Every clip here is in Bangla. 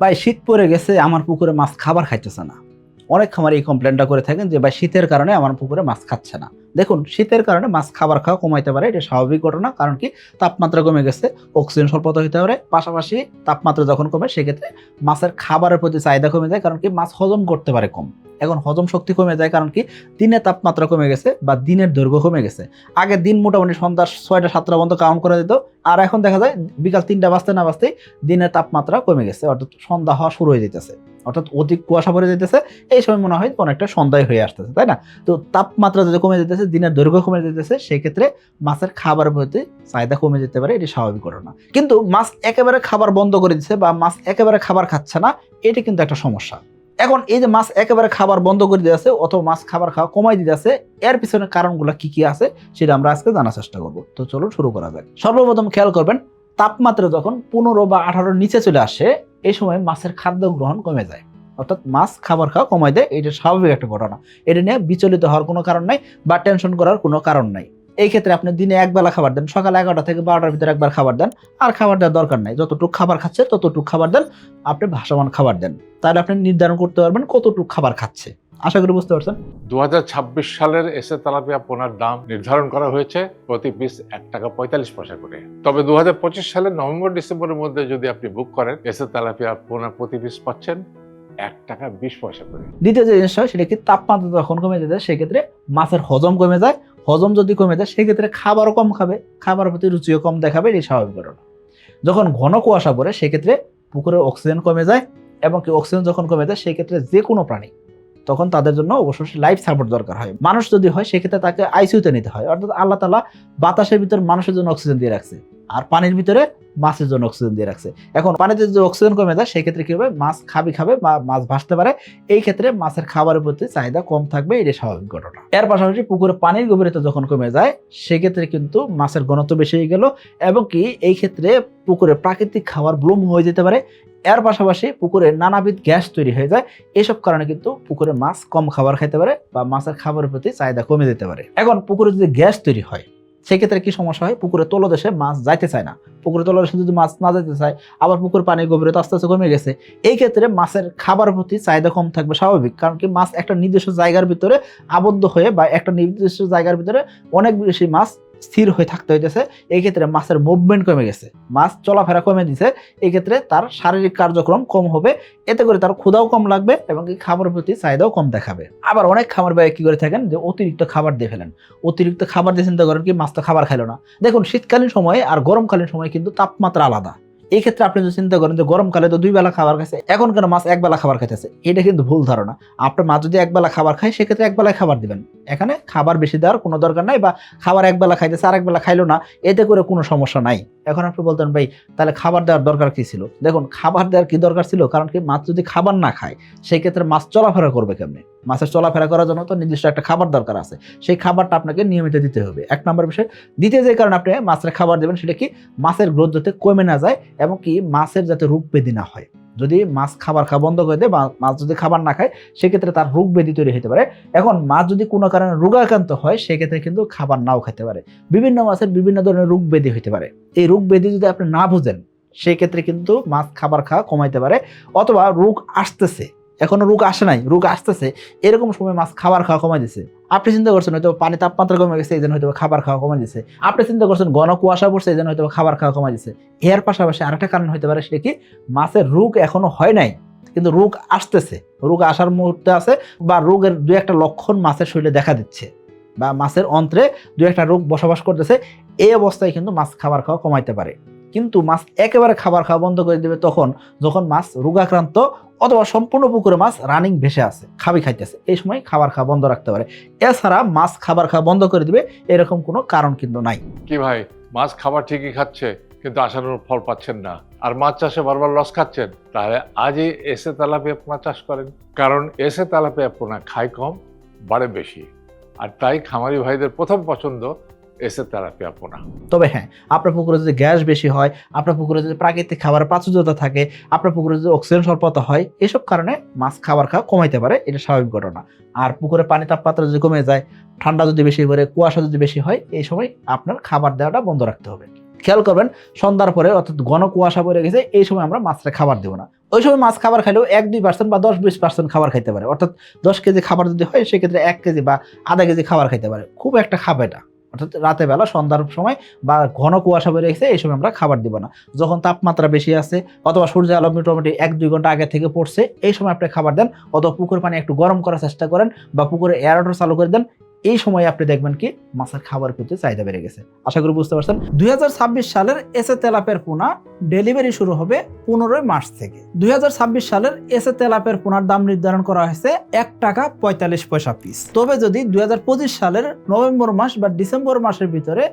ভাই, শীত পড়ে গেছে, আমার পুকুরে মাছ খাবার খাইতেছে না। অনেক খামার এই কমপ্লেনটা করে থাকেন যে, ভাই, শীতের কারণে আমার পুকুরে মাছ খাচ্ছে না। দেখুন, শীতের কারণে মাছ খাবার খাওয়া কমাইতে পারে, এটা স্বাভাবিক ঘটনা, কারণ কি? তাপমাত্রা কমে গেছে অক্সিজেন স্বল্পতা হতে পারে, পাশাপাশি তাপমাত্রা যখন কমে, সেক্ষেত্রে মাছের খাবারের প্রতি চাহিদা কমে যায়, কারণ কি? মাছ হজম করতে পারে কম। এখন হজম শক্তি কমে যায়, কারণ কি? দিনের তাপমাত্রা কমে গেছে বা দিনের দৈর্ঘ্য কমে গেছে। আগে দিন মোটামুটি সন্ধ্যা ছয়টা, সাতটা পর্যন্ত কাউন্ট করে দিত, আর এখন দেখা যায়, বিকাল তিনটা বাজতে না বাজতেই দিনের তাপমাত্রা কমে গেছে, অর্থাৎ সন্ধ্যা হওয়া শুরু হয়ে যেতেছে অর্থাৎ অধিক কুয়াশা পড়ে যেতেছে এই সময় মনে হয় অনেকটা সন্ধ্যায় হয়ে আসতেছে, তাই না? তো তাপমাত্রা যদি কমে যেতেছে দিনের দৈর্ঘ্য কমে যেতেছে সেক্ষেত্রে মাছের খাবারের প্রতি চাহিদা কমে যেতে পারে, এটি স্বাভাবিক ঘটনা। কিন্তু মাছ একেবারে খাবার বন্ধ করে দিচ্ছে বা মাছ একেবারে খাবার খাচ্ছে না, এটি কিন্তু একটা সমস্যা। এখন এই যে মাছ একেবারে খাবার বন্ধ করে দিয়েছে অথবা মাছ খাবার খাওয়া কমাই দিতেছে এর পিছনে কারণগুলো কি কি আছে, সেটা আমরা আজকে জানার চেষ্টা করব। তো চলুন শুরু করা যাক। সর্বপ্রথম খেয়াল করবেন, তাপমাত্রা যখন পনেরো বা আঠারোর নিচে চলে আসে এই সময় মাছের খাদ্য গ্রহণ কমে যায়। অর্থাৎ মাছ খাবার খাওয়া কমাই দেয় এটা স্বাভাবিক একটা ঘটনা। এটা নিয়ে বিচলিত হওয়ার কোনো কারণ নাই বা টেনশন করার কোনো কারণ নাই। এই ক্ষেত্রে আপনি দিনে একবেলা খাবার দেন, সকাল এগারোটা থেকে বারোটার ভিতরে একবার খাবার দেন, আর খাবার দেওয়ার দরকার নাই। যতটুক খাবার খাচ্ছে, ততটুক খাবার দেন, আপনি ভাসমান খাবার দেন। তাহলে আপনি নির্ধারণ করতে পারবেন কতটুক খাবার খাচ্ছে। আশা করি বুঝতে পারছেন। দু হাজার ছাব্বিশ সালের এসে তেলাপিয়া পোনার দাম নির্ধারণ করা হয়েছে প্রতি পিস এক টাকা পঁয়তাল্লিশ পয়সা করে। তবে দুহাজার পঁচিশ সালের নভেম্বর ডিসেম্বরের মধ্যে যদি আপনি বুক করেন এসে তেলাপিয়া পোনা প্রতি পিস পাচ্ছেন এক টাকা বিশ পয়সা করে। দ্বিতীয় যে জিনিসটা হয় সেটা কি তাপমাত্রা যখন কমে যেতে সেক্ষেত্রে মাছের হজম কমে যায়। হজম যদি কমে যায় সেক্ষেত্রে খাবারও কম খাবে খাবার প্রতি রুচিও কম দেখাবে এটি স্বাভাবিক ঘটনা। যখন ঘন কুয়াশা পড়ে সেক্ষেত্রে পুকুরের অক্সিজেন কমে যায় এবং কি অক্সিজেন যখন কমে যায় সেক্ষেত্রে যে কোনো প্রাণী তখন তাদের জন্য অবশ্যই লাইফ সাপোর্ট দরকার হয়। মানুষ যদি হয়, সেক্ষেত্রে তাকে আইসিউতে নিতে হয়। অর্থাৎ আল্লাহ তালা বাতাসের ভিতর মানুষের জন্য অক্সিজেন দিয়ে রাখছে। আর পানির ভিতরে মাছের জন্য অক্সিজেন দিয়ে রাখছে। এখন পানিতে যদি অক্সিজেন কমে যায়, সেক্ষেত্রে কি হবে? মাছ খাবি খাবে বা মাছ ভাসতে পারে। এই ক্ষেত্রে মাছের খাবারের প্রতি চাহিদা কম থাকবে এটা স্বাভাবিক ঘটনা। এর পাশাপাশি পুকুরে পানির গভীরতা যখন কমে যায়, সেক্ষেত্রে কিন্তু মাছের ঘনত্ব বেশি হয়ে গেল এবং কি এই ক্ষেত্রে পুকুরে প্রাকৃতিক খাবার ব্লুম হয়ে যেতে পারে। এর পাশাপাশি পুকুরে নানাবিধ গ্যাস তৈরি হয়ে যায়। এসব কারণে কিন্তু পুকুরে মাছ কম খাবার খাইতে পারে বা মাছের খাবারের প্রতি চাহিদা কমে যেতে পারে। এখন পুকুরে যদি গ্যাস তৈরি হয় সেক্ষেত্রে কি সমস্যা হয়? পুকুরের তলদেশে মাছ যাইতে চায় না। পুকুরের তলদেশে যদি মাছ না যাইতে চায়, আবার পুকুর পানির গভীরতা আস্তে আস্তে কমে গেছে, এই ক্ষেত্রে মাছের খাবার প্রতি চাহিদা কম থাকবে স্বাভাবিক। কারণ কি মাছ একটা নির্দিষ্ট জায়গার ভিতরে আবদ্ধ হয়ে বা একটা নির্দিষ্ট জায়গার ভিতরে অনেক বেশি মাছ স্থির হয়ে থাকতে হইতেছে, এই ক্ষেত্রে মাছের মুভমেন্ট কমে গেছে। মাছ চলাফেরা কমে দিছে, এই ক্ষেত্রে তার শারীরিক কার্যক্রম কম হবে, এতে করে তার ক্ষুদাও কম লাগবে এবং খাবার প্রতি চাহিদাও কম দেখাবে। আবার অনেক খাবার ব্যয় কি করে থাকেন যে অতিরিক্ত খাবার দিয়ে ফেলেন। অতিরিক্ত খাবার দিয়ে চিন্তা করেন কি, মাছ তো খাবার খাইলো না। দেখুন, শীতকালীন সময়ে আর গরমকালীন সময়ে কিন্তু তাপমাত্রা আলাদা। এই ক্ষেত্রে আপনি যদি চিন্তা করেন যে গরমকালে তো দুই বেলা খাবার খাইছে, এখন কেন মাছ এক বেলা খাবার খাইতেছে? এটা কিন্তু ভুল ধারণা। আপনার মাছ যদি এক বেলা খাবার খায়, সেক্ষেত্রে এক বেলায় খাবার দিবেন। এখানে খাবার বেশি দেওয়ার কোনো দরকার নাই বা খাবার এক বেলা খাইতেছে আর এক বেলা খাইলো না, এতে করে কোনো সমস্যা নাই। এখন আপনি বলতেন, ভাই, তাহলে খাবার দেওয়ার দরকার কি ছিল? দেখুন, খাবার দেওয়ার কি দরকার ছিল? কারণ কি, মাছ যদি খাবার না খায়, সেই ক্ষেত্রে মাছ চলাফেরা করবে কেমনে? মাছের চলাফেরা করার জন্য তো নির্দিষ্ট একটা খাবার দরকার আছে। সেই খাবারটা আপনাকে নিয়মিত দিতে হবে। এক নম্বর বিষয় দিতে যে কারণে আপনি মাছের খাবার দেবেন, সেটা কি, মাছের গ্রোথ যাতে কমে না যায় এবং কি, মাছের যাতে রূপ বেদি না হয়। যদি মাছ খাবার খাওয়া বন্ধ করে দেয় বা মাছ যদি খাবার না খায়, সেক্ষেত্রে তার রোগ ব্যাধি তৈরি হতে পারে। এখন মাছ যদি কোনো কারণে রোগাক্রান্ত হয়, সেক্ষেত্রে কিন্তু খাবার নাও খেতে পারে। বিভিন্ন মাছের বিভিন্ন ধরনের রোগ ব্যাধি হতে পারে। এই রোগ ব্যাধি যদি আপনি না বুঝেন, সেক্ষেত্রে কিন্তু মাছ খাবার খাওয়া কমাইতে পারে অথবা রোগ আসতেছে। এখনও রোগ আসে নাই, রোগ আসতেছে, এরকম সময় মাছ খাবার খাওয়া কমাই দিছে। আপনি চিন্তা করছেন হয়তো পানি তাপমাত্রা কমে গেছে এই জন্য হয়তো খাবার খাওয়া কমাই দিছে। আপনি চিন্তা করছেন ঘন কুয়াশা পড়ছে এই জন্য হয়তো খাবার খাওয়া কমাই দিছে। এর পাশাপাশি আরেকটা কারণ হতে পারে সেটা কি? মাছের রোগ এখনও হয় নাই, কিন্তু রোগ আসতেছে। রোগ আসার মুহূর্তে আছে বা রোগের দু একটা লক্ষণ মাছের শরীরে দেখা দিচ্ছে বা মাছের অন্ত্রে দু একটা রোগ বসবাস করতেছে, এই অবস্থায় কিন্তু মাছ খাবার খাওয়া কমাইতে পারে। কিন্তু মাছ একেবারে খাবার খাওয়া বন্ধ করে দেবে তখন, যখন মাছ রোগাক্রান্ত অথবা সম্পূর্ণ পুকুরে মাছ রানিং ভেসে আছে খাবি খাইতেছে। এই সময় খাবার খাওয়া বন্ধ রাখতে পারে। এছাড়া মাছ খাবার খাওয়া বন্ধ করে দিবে, এরকম কোনো কারণ কিন্তু নাই। কি ভাই? মাছ খাবার ঠিকই খাচ্ছে, কিন্তু আশানুরূপ ফল পাচ্ছেন না। আর মাছ চাষে বারবার লস খাচ্ছেন, তাহলে আজই এসে তেলাপিয়া পোনা চাষ করেন। কারণ এসে তেলাপিয়া পোনা খায় কম, বাড়ে বেশি। আর তাই খামারি ভাইদের প্রথম পছন্দ এসে তেলাপিয়া পোনা তবে হ্যাঁ আপনার পুকুরে যদি গ্যাস বেশি হয়, আপনার পুকুরে যদি প্রাকৃতিক খাবারের প্রাচুর্যতা থাকে, আপনার পুকুরে যদি অক্সিজেন স্বল্পতা হয়, এসব কারণে মাছ খাবার খাওয়া কমাইতে পারে, এটা স্বাভাবিক ঘটনা। আর পুকুরে পানি তাপমাত্রা যদি কমে যায়, ঠান্ডা যদি বেশি করে কুয়াশা যদি বেশি হয়, এই সময় আপনার খাবার দেওয়াটা বন্ধ রাখতে হবে। খেয়াল করবেন, সন্ধ্যার পরে অর্থাৎ ঘন কুয়াশা পড়ে গেছে, এই সময় আমরা মাছটা খাবার দেবো না। ওই সময় মাছ খাবার খাইলেও এক, দুই পার্সেন্ট বা দশ, বিশ পার্সেন্ট খাবার খাইতে পারে। অর্থাৎ দশ কেজি খাবার যদি হয়, সেক্ষেত্রে এক কেজি বা আধা কেজি খাবার খাইতে পারে। খুব একটা খাবে না। অর্থাৎ রাতে বেলা সন্ধ্যার সময় বা ঘন কুয়াশা বেড়ে গেছে, এই সময় আমরা খাবার দিব না। যখন তাপমাত্রা বেশি আছে অথবা সূর্য আলো মোটামুটি এক, দুই ঘণ্টা আগে থেকে পড়ছে, এই সময় আপনি খাবার দেন, অথবা পুকুর পানি একটু গরম করার চেষ্টা করেন বা পুকুরে এয়ারওয়াটার চালু করে দেন এই সময় আপনি দেখবেন কি মাছের খাবার প্রতি চাহিদা বেড়ে গেছে। আশা করি বুঝতে পারছেন? দুই হাজার ছাব্বিশ সালের এসে তেলাপের পোনা ডেলিভারি শুরু হবে পনেরোই মার্চ থেকে। দুই হাজার ছাব্বিশ সালের এসে তেলাপের পোনার দাম নির্ধারণ করা হয়েছে এক টাকা পঁয়তাল্লিশ পয়সা পিস তবে যদি দুই হাজার পঁচিশ সালের নভেম্বর মাস বা ডিসেম্বর মাসের ভিতরে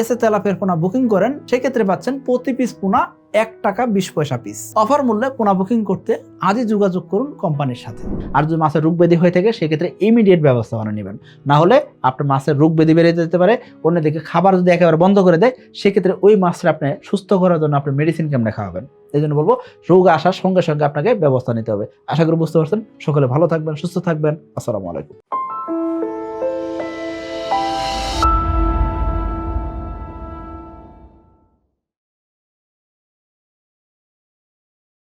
এসে তেলাপের পোনা বুকিং করেন, সেক্ষেত্রে পাচ্ছেন প্রতি পিস পোনা এক টাকা বিশ পয়সা পিস অফার মূল্যে পোনা বুকিং করতে আজই যোগাযোগ করুন কোম্পানির সাথে। আর যদি মাছের রোগ ব্যাধি হয়ে থাকে, সেক্ষেত্রে ইমিডিয়েট ব্যবস্থা ব্যবস্থাপনা নেবেন। না হলে আপনার মাছের রোগ ব্যাধি বেড়ে যেতে পারে, অন্যদিকে খাবার যদি একেবারে বন্ধ করে দেয়, সেক্ষেত্রে ওই মাছটা আপনি সুস্থ করার জন্য আপনি মেডিসিন কেমনে খাওয়াবেন? এই জন্য বলব, রোগ আসার সঙ্গে সঙ্গে আপনাকে ব্যবস্থা নিতে হবে। আশা করি বুঝতে পারছেন। সকলে ভালো থাকবেন, সুস্থ থাকবেন। আসসালামু আলাইকুম।